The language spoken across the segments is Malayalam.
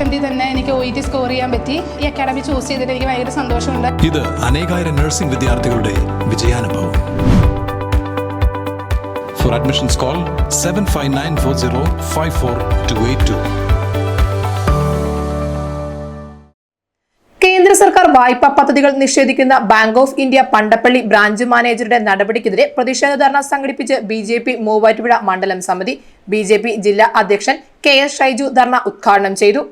അറ്റംപ്റ്റിൽ തന്നെ എനിക്ക് ഒ ഇ ടി സ്കോർ ചെയ്യാൻ പറ്റി. ഈ അക്കാഡമി ചൂസ് ചെയ്തിട്ട് എനിക്ക് ഭയങ്കര സന്തോഷമുണ്ട്. ഇത് അനേകായിരം നഴ്സിംഗ് വിദ്യാർത്ഥികളുടെ വിജയാനുഭവം. For admissions call seven five nine four zero five four two eight two കേന്ദ്ര സർക്കാർ വായ്പാ പദ്ധതികൾ നിഷേധിക്കുന്ന bank of India Pandappilly branch മാനേജറുടെ നടപടിക്കെതിരെ പ്രതിഷേധ ധർണ സംഘടിപ്പിച്ച് ബി ജെ പി മൂവാറ്റുപുഴ മണ്ഡലം സമിതി. ബി ജെ പി ജില്ലാ അധ്യക്ഷൻ കെ എസ് ഷൈജു ധർണ ഉദ്ഘാടനം ചെയ്തു.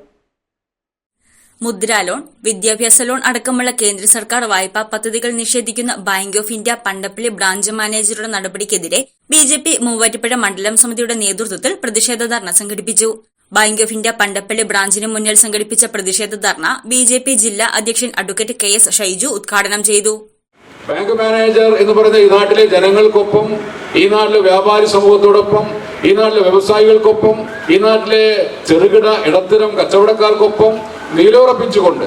മുദ്രാ ലോൺ വിദ്യാഭ്യാസ ലോൺ അടക്കമുള്ള കേന്ദ്ര സർക്കാർ വായ്പാ പദ്ധതികൾ നിഷേധിക്കുന്ന bank of India Pandappilly branch മാനേജറുടെ നടപടിക്കെതിരെ ബി ജെ പി മൂവാറ്റുപുഴ മണ്ഡലം സമിതിയുടെ നേതൃത്വത്തിൽ പ്രതിഷേധ ധർണ സംഘടിപ്പിച്ചു. ബാങ്ക് ഓഫ് ഇന്ത്യ പണ്ടപ്പള്ളി ബ്രാഞ്ചിന് മുന്നിൽ സംഘടിപ്പിച്ച പ്രതിഷേധ ധർണ ബി ജെ പി ജില്ലാ അധ്യക്ഷൻ അഡ്വക്കേറ്റ് കെ എസ് ഷൈജു ഉദ്ഘാടനം ചെയ്തു. ബാങ്ക് മാനേജർ എന്ന് പറയുന്ന ഈ നാട്ടിലെ ജനങ്ങൾക്കൊപ്പം ഈ നാട്ടിലെ വ്യാപാരി സമൂഹത്തോടൊപ്പം ഈ നാട്ടിലെ വ്യവസായികൾക്കൊപ്പം ഈ നാട്ടിലെ ചെറുകിട ഇടത്തരം കച്ചവടക്കാർക്കൊപ്പം നിലയുറപ്പിച്ചുകൊണ്ട്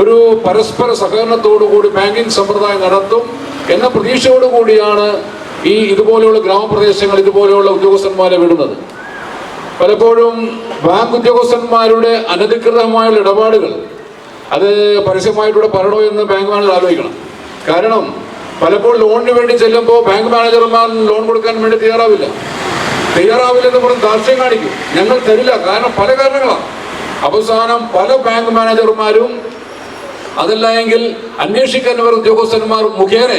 ഒരു പരസ്പര സഹകരണത്തോടുകൂടി ബാങ്കിങ് സമ്പ്രദായം നടത്തും എന്ന പ്രതീക്ഷയോടുകൂടിയാണ് ഈ ഇതുപോലെയുള്ള ഗ്രാമപ്രദേശങ്ങൾ ഇതുപോലെയുള്ള ഉദ്യോഗസ്ഥന്മാരെ വിടുന്നത്. പലപ്പോഴും ബാങ്ക് ഉദ്യോഗസ്ഥന്മാരുടെ അനധികൃതമായുള്ള ഇടപാടുകൾ അത് പരസ്യമായിട്ടൂടെ പറയണോ എന്ന് ബാങ്ക് മാനേജർ ആലോചിക്കണം. കാരണം പലപ്പോഴും ലോണിന് വേണ്ടി ചെല്ലുമ്പോൾ ബാങ്ക് മാനേജർമാർ ലോൺ കൊടുക്കാൻ വേണ്ടി തയ്യാറാവില്ല. തയ്യാറാവില്ലെന്ന് പറഞ്ഞ് ദാർഷ്യം കാണിക്കും. ഞങ്ങൾ തരില്ല. കാരണം പല കാരണങ്ങളാണ്. അവസാനം പല ബാങ്ക് മാനേജർമാരും അതല്ല എങ്കിൽ അന്വേഷിക്കാൻ വരുന്ന ഉദ്യോഗസ്ഥന്മാർ മുഖേന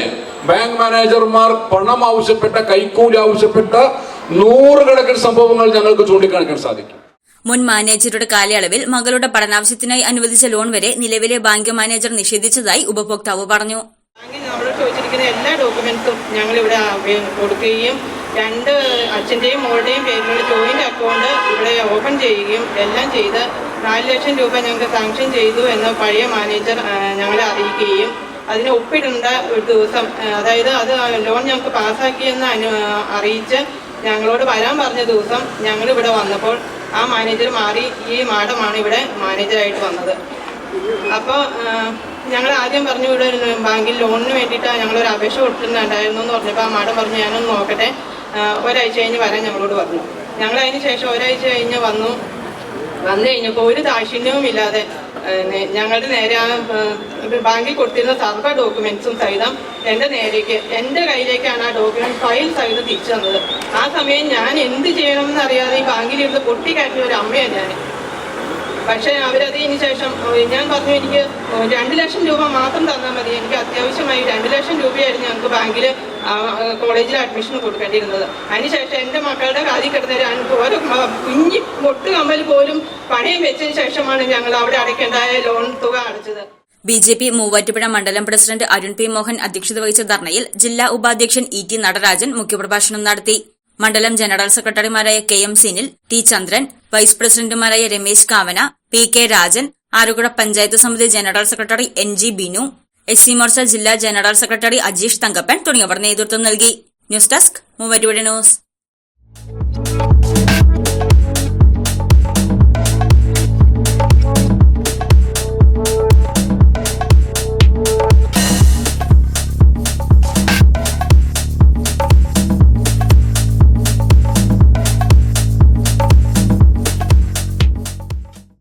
ബാങ്ക് മാനേജർമാർ പണം ആവശ്യപ്പെട്ട കൈക്കൂലി ആവശ്യപ്പെട്ട നൂറുകണക്കിന് സംഭവങ്ങൾ ഞങ്ങൾക്ക് ചൂണ്ടിക്കാണിക്കാൻ സാധിക്കും. മുൻ മാനേജറുടെ കാലയളവിൽ മകളുടെ പഠനാവശ്യത്തിനായി അനുവദിച്ച ലോൺ വരെ നിലവിലെ ബാങ്ക് മാനേജർ നിഷേധിച്ചതായി ഉപഭോക്താവ് പറഞ്ഞു. ബാങ്കിൽ നമ്മളോട് ചോദിച്ചിരിക്കുന്ന എല്ലാ ഡോക്യുമെന്റ്സും ഞങ്ങൾ ഇവിടെ കൊടുക്കുകയും രണ്ട് അച്ഛന്റെയും മോളുടെയും പേരിലുള്ള ജോയിന്റ് അക്കൗണ്ട് ഇവിടെ ഓപ്പൺ ചെയ്യുകയും എല്ലാം ചെയ്ത് നാല് ലക്ഷം രൂപ ഞങ്ങൾക്ക് സാങ്ഷൻ ചെയ്തു എന്ന് പഴയ മാനേജർ ഞങ്ങളെ അറിയിക്കുകയും അതിന് ഒപ്പിടേണ്ട ഒരു ദിവസം അതായത് അത് ലോൺ ഞങ്ങൾക്ക് പാസ്സാക്കിയെന്ന് അനു അറിയിച്ച് ഞങ്ങളോട് വരാൻ പറഞ്ഞ ദിവസം ഞങ്ങൾ ഇവിടെ വന്നപ്പോൾ ആ മാനേജർ മാറി ഈ മാഡമാണ് ഇവിടെ മാനേജറായിട്ട് വന്നത്. അപ്പോൾ ഞങ്ങൾ ആദ്യം പറഞ്ഞു ഇവിടെ ബാങ്കിൽ ലോണിന് വേണ്ടിയിട്ടാണ് ഞങ്ങളൊരു അപേക്ഷ കൊടുത്തിട്ടുണ്ടായിരുന്നു എന്ന് പറഞ്ഞപ്പോൾ ആ മാഡം പറഞ്ഞു ഞാനൊന്ന് നോക്കട്ടെ. ഒരാഴ്ച കഴിഞ്ഞ് വരാൻ ഞങ്ങളോട് പറഞ്ഞു. ഞങ്ങൾ അതിന് ശേഷം ഒരാഴ്ച കഴിഞ്ഞ് വന്നു. വന്നു കഴിഞ്ഞപ്പോൾ ഒരു ദാക്ഷിണ്യവും ഇല്ലാതെ ഞങ്ങളുടെ നേരെ ആ ബാങ്കിൽ കൊടുത്തിരുന്ന സർവ ഡോക്യുമെന്റ്സും സഹിതം എന്റെ നേരേക്ക് എന്റെ കയ്യിലേക്കാണ് ആ ഡോക്യുമെന്റ് ഫയൽ സഹിതം തിരിച്ചു തന്നത്. ആ സമയം ഞാൻ എന്ത് ചെയ്യണമെന്ന് അറിയാതെ ഈ ബാങ്കിലിരുന്ന് പൊട്ടിക്കാറ്റിയ ഒരു അമ്മയാണ് ഞാൻ. പക്ഷേ അവരതിന് ശേഷം ഞാൻ പറഞ്ഞു എനിക്ക് രണ്ട് ലക്ഷം രൂപ മാത്രം തന്നാൽ മതി. എനിക്ക് അത്യാവശ്യമായി രണ്ട് ലക്ഷം രൂപയായിരുന്നു ഞങ്ങൾക്ക് ബാങ്കിൽ കോളേജിൽ അഡ്മിഷൻ കൊടുക്കേണ്ടിയിരുന്നത്. അതിനുശേഷം എന്റെ മക്കളുടെ കാതി കിടന്ന ഒരു കുഞ്ഞി മുട്ട് കമ്പൽ പോലും പണയം വെച്ചതിന് ശേഷമാണ് ഞങ്ങൾ അവിടെ അടയ്ക്കേണ്ടായ ലോൺ തുക അടച്ചത്. ബി ജെ പി മൂവാറ്റുപുഴ മണ്ഡലം പ്രസിഡന്റ് അരുൺ പി മോഹൻ അധ്യക്ഷത വഹിച്ച ധർണയിൽ ജില്ലാ ഉപാധ്യക്ഷൻ ഇ ടി നടരാജൻ മുഖ്യപ്രഭാഷണം നടത്തി. മണ്ഡലം ജനറൽ സെക്രട്ടറിമാരായ K M Sinil T Chandran vice പ്രസിഡന്റുമാരായ രമേശ് കാവന പി കെ രാജൻ ആറുകുഴ പഞ്ചായത്ത് സമിതി general secretary N G Binu S C Morcha ജില്ലാ ജനറൽ സെക്രട്ടറി അജീഷ് തങ്കപ്പൻ തുടങ്ങിയവർ നേതൃത്വം നൽകി. News desk Muvattupuzha news.